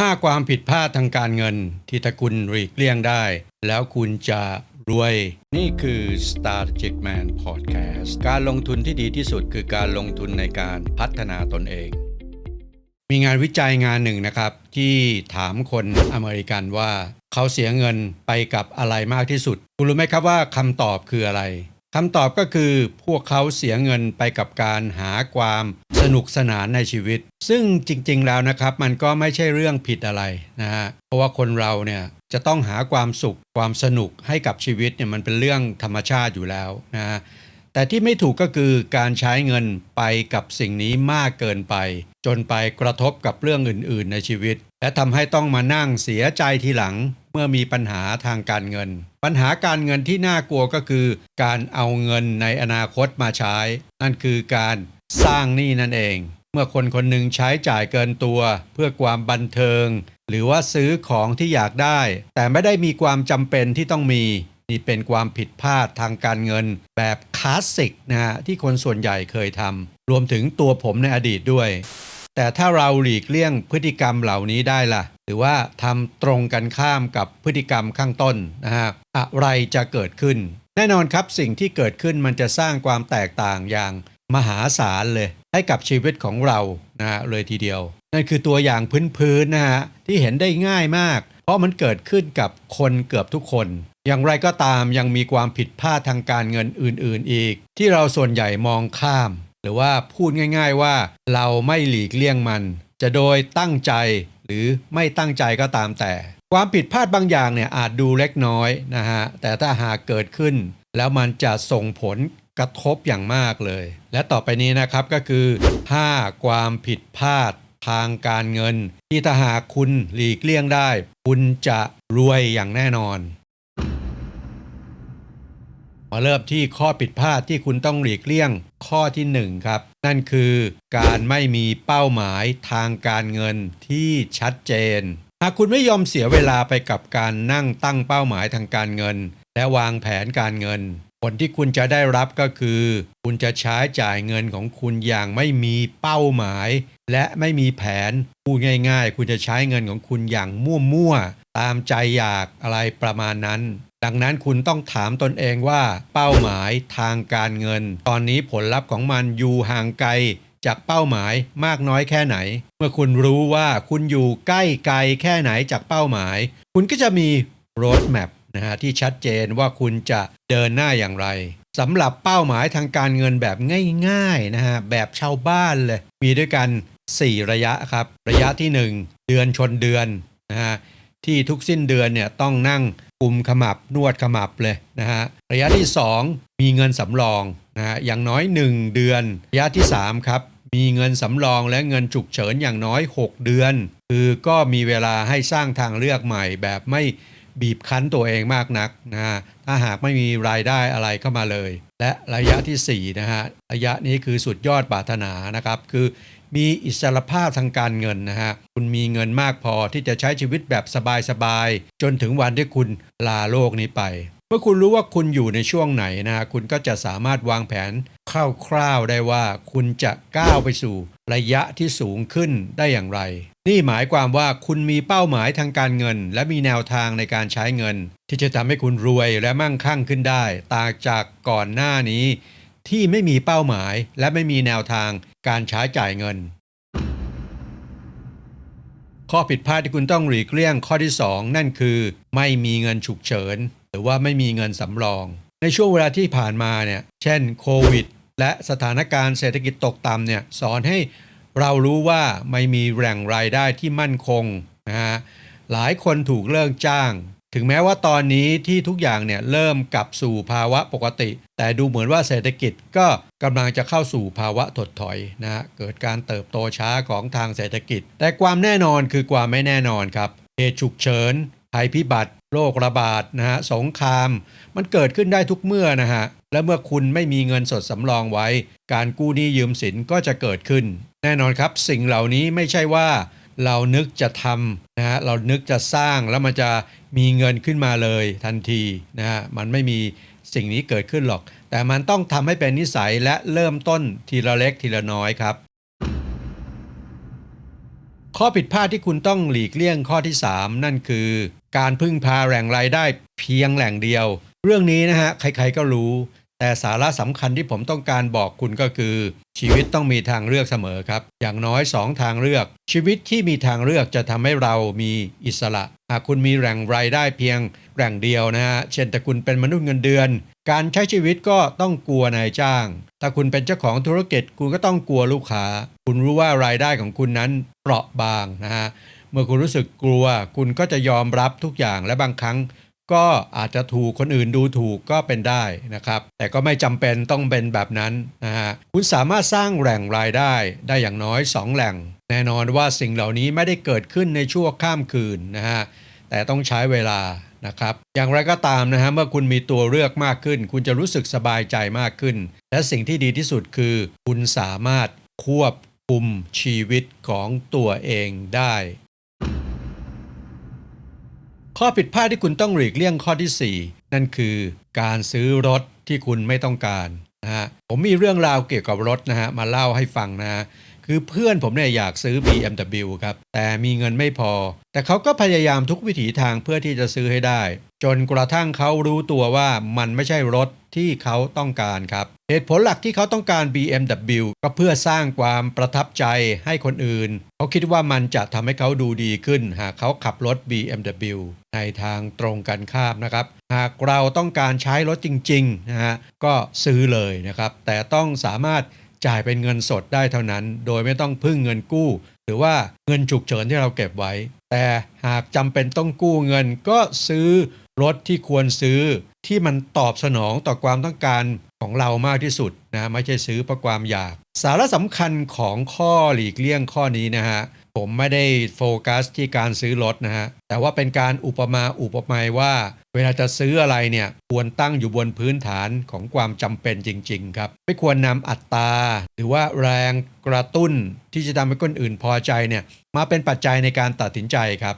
5 ความผิดพลาดทางการเงินที่ถ้าคุณหลีกเลี่ยงได้ แล้วคุณจะรวย นี่คือ Strategic Man Podcast การลงทุนที่ดีที่สุดคือการลงทุนในการพัฒนาตนเอง มีงานวิจัยงานหนึ่งนะครับ ที่ถามคนอเมริกันว่า เขาเสียเงินไปกับอะไรมากที่สุด คุณรู้ไหมครับว่าคำตอบคืออะไร คำตอบก็คือพวกเขาเสียเงินไปกับการหาความสนุกสนานในชีวิต ซึ่งจริงๆแล้วนะครับมันก็ไม่ใช่เรื่องผิดอะไรนะฮะเพราะว่าคนเราเนี่ยจะต้องหาความสุขความสนุกให้กับชีวิตเนี่ยมันเป็นเรื่องธรรมชาติอยู่แล้วนะฮะแต่ที่ไม่ถูกก็คือการใช้เงินไปกับสิ่งนี้มากเกินไป จนไปกระทบกับเรื่องอื่น ๆ ในชีวิต และทำให้ต้องมานั่งเสียใจทีหลัง เมื่อมีปัญหาทางการเงิน ปัญหาการเงินที่น่ากลัวก็คือ การเอาเงินในอนาคตมาใช้ นั่นคือการสร้างหนี้นั่นเอง เมื่อคนคนหนึ่งใช้จ่ายเกินตัว เพื่อความบันเทิง หรือว่าซื้อของที่อยากได้ แต่ไม่ได้มีความจำเป็นที่ต้องมีนี่เป็นความผิดพลาดทางการเงิน แบบคลาสสิกนะฮะที่คนส่วนใหญ่เคยทำรวมถึงตัวผมในอดีตด้วย แต่ถ้าเราหลีกเลี่ยงพฤติกรรมเหล่านี้ได้ล่ะ หรือว่าทำตรงกันข้ามกับพฤติกรรมข้างต้นนะฮะอะไรจะเกิดขึ้น แน่นอนครับสิ่งที่เกิดขึ้นมันจะสร้างความแตกต่างอย่างมหาศาลเลย ให้กับชีวิตของเรานะฮะเลยทีเดียว นั่นคือตัวอย่างพื้นๆนะฮะที่เห็นได้ง่ายมาก เพราะมันเกิดขึ้นกับคนเกือบทุกคน อย่างไรก็ตามยังมีความผิดพลาดทางการเงินอื่นๆอีก ที่เราส่วนใหญ่มองข้าม หรือว่าพูดง่าย ๆว่าเราไม่หลีกเลี่ยงมัน จะโดยตั้งใจหรือไม่ตั้งใจก็ตามแต่ ความผิดพลาดบางอย่างเนี่ยอาจดูเล็กน้อยนะฮะแต่ถ้าหากเกิดขึ้น แล้วมันจะส่งผลกระทบอย่างมากเลย และต่อไปนี้นะครับก็คือ 5 ความผิดพลาดทางการเงิน ที่ถ้าหากคุณหลีกเลี่ยงได้ คุณจะรวยอย่างแน่นอน มาเริ่มที่ข้อผิดพลาดที่คุณต้องหลีกเลี่ยงข้อที่ 1 ครับ นั่นคือการไม่มีเป้าหมายทางการเงินที่ชัดเจน หากคุณไม่ยอมเสียเวลาไปกับการนั่งตั้งเป้าหมายทางการเงิน และวางแผนการเงิน ผลที่คุณจะได้รับก็คือ คุณจะใช้จ่ายเงินของคุณอย่างไม่มีเป้าหมาย และไม่มีแผนพูดง่าย ๆ คุณจะใช้เงินของคุณอย่างมั่วๆตามใจอยากอะไรประมาณนั้น ดังนั้นคุณต้องถามตนเองว่าเป้าหมายทางการเงิน ตอนนี้ผลลัพธ์ของมันอยู่ห่างไกลจากเป้าหมายมากน้อยแค่ไหน เมื่อคุณรู้ว่าคุณอยู่ใกล้ไกลแค่ไหนจากเป้าหมาย คุณก็จะมี road map นะฮะที่ชัดเจนว่าคุณจะเดินหน้าอย่างไรสำหรับเป้าหมายทางการเงินแบบง่ายๆนะฮะแบบชาวบ้านเลย มีด้วยกัน 4 ระยะครับ ระยะที่ 1 เดือนชนเดือนนะฮะ ที่ทุกสิ้นเดือนเนี่ยต้องนั่งกุมขมับนวดขมับเลยนะฮะระยะที่ 2 มีเงินสำรองนะฮะอย่างน้อย 1 เดือน ระยะที่ 3 ครับ มีเงินสำรองและเงินฉุกเฉินอย่างน้อย 6 เดือน คือก็มีเวลาให้สร้างทางเลือกใหม่แบบไม่บีบคั้นตัวเองมากนักนะฮะถ้าหากไม่มีรายได้อะไรเข้ามาเลย และระยะที่4นะฮะระยะนี้คือสุดยอดปรารถนานะครับ คือ มีอิสรภาพทางการเงินนะฮะ คุณมีเงินมากพอที่จะใช้ชีวิตแบบสบายๆ จนถึงวันที่คุณลาโลกนี้ไป เมื่อคุณรู้ว่าคุณอยู่ในช่วงไหนนะฮะคุณก็จะสามารถวางแผนคร่าวๆได้ว่าคุณจะก้าวไปสู่ระยะที่สูงขึ้นได้อย่างไร นี่หมายความว่าคุณมีเป้าหมายทางการเงิน และมีแนวทางในการใช้เงิน ที่จะทำให้คุณรวยและมั่งคั่งขึ้นได้ ต่างจากก่อนหน้านี้ ที่ไม่มีเป้าหมายและไม่มีแนวทาง การใช้จ่ายเงิน ข้อผิดพลาดที่คุณต้องหลีกเลี่ยงข้อที่ 2 นั่นคือ ไม่มีเงินฉุกเฉิน หรือว่าไม่มีเงินสำรอง ในช่วงเวลาที่ผ่านมาเนี่ยเช่นโควิด และสถานการณ์เศรษฐกิจตกต่ำเนี่ยสอนให้เรารู้ว่าไม่มีแหล่งรายได้ที่มั่นคงนะฮะหลายคนถูกเลิกจ้าง ถึงแม้ว่าตอนนี้ที่ทุกอย่างเนี่ยเริ่มกลับสู่ภาวะปกติ แต่ดูเหมือนว่าเศรษฐกิจก็กำลังจะเข้าสู่ภาวะถดถอยนะฮะเกิดการเติบโตช้าของทางเศรษฐกิจ แต่ความแน่นอนคือความไม่แน่นอนครับเหตุฉุกเฉินภัยพิบัติโรคระบาดนะฮะสงคราม มันเกิดขึ้นได้ทุกเมื่อนะฮะและเมื่อคุณไม่มีเงินสดสำรองไว้ การกู้หนี้ยืมสินก็จะเกิดขึ้น แน่นอนครับ สิ่งเหล่านี้ไม่ใช่ว่า เรานึกจะทำนะฮะเรานึกจะสร้างแล้วมันจะมีเงินขึ้นมาเลยทันทีนะฮะมันไม่มีสิ่งนี้เกิดขึ้นหรอก แต่มันต้องทำให้เป็นนิสัยและเริ่มต้นทีละเล็กทีละน้อยครับ ข้อผิดพลาดที่คุณต้องหลีกเลี่ยงข้อที่ 3 นั่นคือ การพึ่งพาแหล่งรายได้เพียงแหล่งเดียว เรื่องนี้นะฮะใครๆก็รู้ แต่สาระสำคัญที่ผมต้องการบอกคุณก็คือ ชีวิตต้องมีทางเลือกเสมอครับ อย่างน้อย2ทางเลือก ชีวิตที่มีทางเลือกจะทำให้เรามีอิสระ หากคุณมีแหล่งรายได้เพียงแหล่งเดียวนะฮะเช่นแต่คุณเป็นมนุษย์เงินเดือน การใช้ชีวิตก็ต้องกลัวนายจ้าง ถ้าคุณเป็นเจ้าของธุรกิจคุณก็ต้องกลัวลูกค้า คุณรู้ว่ารายได้ของคุณนั้นเปราะบางนะฮะเมื่อคุณรู้สึกกลัว คุณก็จะยอมรับทุกอย่างและบางครั้ง ก็อาจจะถูกคนอื่นดูถูกก็เป็นได้นะครับ แต่ก็ไม่จำเป็นต้องเป็นแบบนั้นนะฮะคุณสามารถสร้างแหล่งรายได้ได้อย่างน้อย 2 แหล่ง แน่นอนว่าสิ่งเหล่านี้ไม่ได้เกิดขึ้นในชั่วข้ามคืนนะฮะแต่ต้องใช้เวลานะครับอย่างไรก็ตามนะฮะเมื่อคุณมีตัวเลือกมากขึ้น คุณจะรู้สึกสบายใจมากขึ้น และสิ่งที่ดีที่สุดคือ คุณสามารถควบคุมชีวิตของตัวเองได้ ข้อผิดพลาดที่คุณต้องหลีกเลี่ยงข้อที่ 4 นั่นคือการซื้อรถที่คุณไม่ต้องการนะฮะผมมีเรื่องราวเกี่ยวกับรถนะฮะมาเล่าให้ฟังนะฮะคือเพื่อนผมเนี่ยอยากซื้อ BMW ครับ แต่มีเงินไม่พอ แต่เขาก็พยายามทุกวิถีทางเพื่อที่จะซื้อให้ได้ จนกระทั่งเขารู้ตัวว่ามันไม่ใช่รถที่เขาต้องการครับ เหตุผลหลักที่เขาต้องการ BMW ก็เพื่อสร้างความประทับใจให้คนอื่น เขาคิดว่ามันจะทำให้เขาดูดีขึ้น หากเขาขับรถ BMW ในทางตรงกันข้ามนะครับ หากเราต้องการใช้รถจริงๆนะฮะก็ซื้อเลยนะครับ แต่ต้องสามารถจ่ายเป็นเงินสดได้เท่านั้น โดยไม่ต้องพึ่งเงินกู้ หรือว่าเงินฉุกเฉินที่เราเก็บไว้ แต่หากจำเป็นต้องกู้เงินก็ซื้อรถที่ควรซื้อที่มันตอบสนองต่อความต้องการของเรามากที่สุดนะไม่ใช่ซื้อเพราะความอยาก สาระสำคัญของข้อหลีกเลี่ยงข้อนี้นะฮะ ผมไม่ได้โฟกัสที่การซื้อรถนะฮะ แต่ว่าเป็นการอุปมาอุปไมยว่า เวลาจะซื้ออะไรเนี่ยควรตั้งอยู่บนพื้นฐานของความจำเป็นจริง ๆ ครับ ไม่ควรนำอัตราหรือว่าแรงกระตุ้นที่จะทำให้คนอื่นพอใจเนี่ยมาเป็นปัจจัยในการตัดสินใจครับ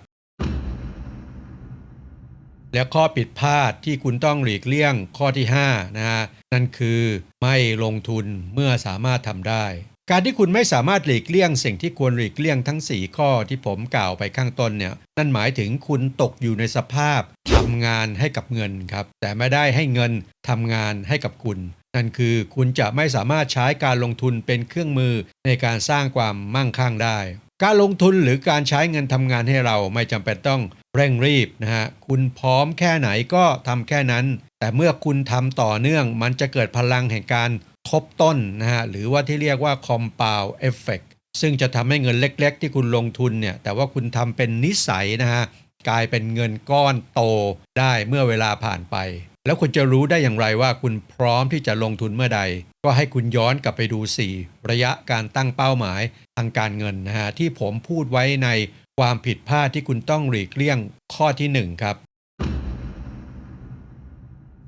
และข้อผิดพลาดที่คุณต้องหลีกเลี่ยงข้อที่5นะฮะนั่นคือไม่ลงทุนเมื่อสามารถทำได้ การที่คุณไม่สามารถหลีกเลี่ยงสิ่งที่ควรหลีกเลี่ยงทั้ง 4 ข้อที่ผมกล่าวไปข้างต้นเนี่ยนั่นหมายถึงคุณตกอยู่ในสภาพทำงานให้กับเงินครับแต่ไม่ได้ให้เงินทำงานให้กับคุณ นั่นคือคุณจะไม่สามารถใช้การลงทุนเป็นเครื่องมือในการสร้างความมั่งคั่งได้ การลงทุนหรือการใช้เงินทำงานให้เราไม่จำเป็นต้องเร่งรีบนะฮะคุณพร้อมแค่ไหนก็ทำแค่นั้น แต่เมื่อคุณทำต่อเนื่องมันจะเกิดพลังแห่งการ ทบต้นนะฮะหรือว่าที่เรียกว่า compound effect ซึ่งจะทำให้เงินเล็ก ๆ ที่คุณลงทุนเนี่ยแต่ว่าคุณทำเป็นนิสัยนะฮะกลายเป็นเงินก้อนโตได้เมื่อเวลาผ่านไป แล้วคุณจะรู้ได้อย่างไรว่าคุณพร้อมที่จะลงทุนเมื่อใด ก็ให้คุณย้อนกลับไปดู 4 ระยะการตั้งเป้าหมายทางการเงินนะฮะที่ผมพูดไว้ในความผิดพลาดที่คุณต้องหลีกเลี่ยงข้อที่ 1 ครับ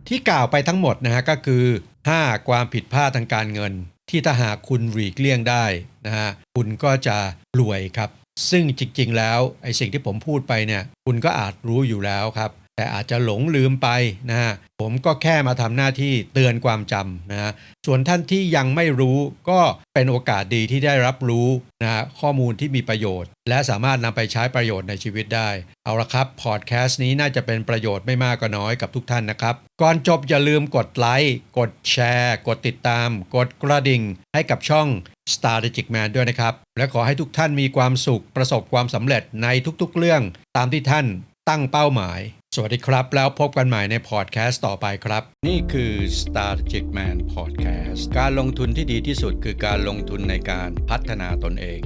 ที่กล่าวไปทั้งหมดนะฮะก็คือ 5 ความผิดพลาดทางการเงิน ที่ถ้าหากคุณหลีกเลี่ยงได้นะฮะคุณก็จะรวยครับ ซึ่งจริงๆแล้วไอ้สิ่งที่ผมพูดไปเนี่ยคุณก็อาจรู้อยู่แล้วครับ แต่อาจจะหลงลืมไปนะฮะผมก็แค่มาทำหน้าที่เตือนความจำนะฮะส่วนท่านที่ยังไม่รู้ก็เป็นโอกาสดีที่ได้รับรู้นะฮะข้อมูลที่มีประโยชน์ และสามารถนำไปใช้ประโยชน์ในชีวิตได้ เอาละครับพอดแคสต์นี้น่าจะเป็นประโยชน์ไม่มากก็น้อยกับทุกท่านนะครับ ก่อนจบอย่าลืมกดไลค์กดแชร์ กดติดตาม กดกระดิ่ง ให้กับช่อง Strategic Man ด้วยนะครับ และขอให้ทุกท่านมีความสุขประสบความสำเร็จในทุกๆเรื่อง ตามที่ท่านตั้งเป้าหมาย สวัสดีครับ แล้วพบกันใหม่ในพอดแคสต์ต่อไปครับ นี่คือ Strategic Man Podcast การลงทุนที่ดีที่สุดคือการลงทุนในการพัฒนาตนเอง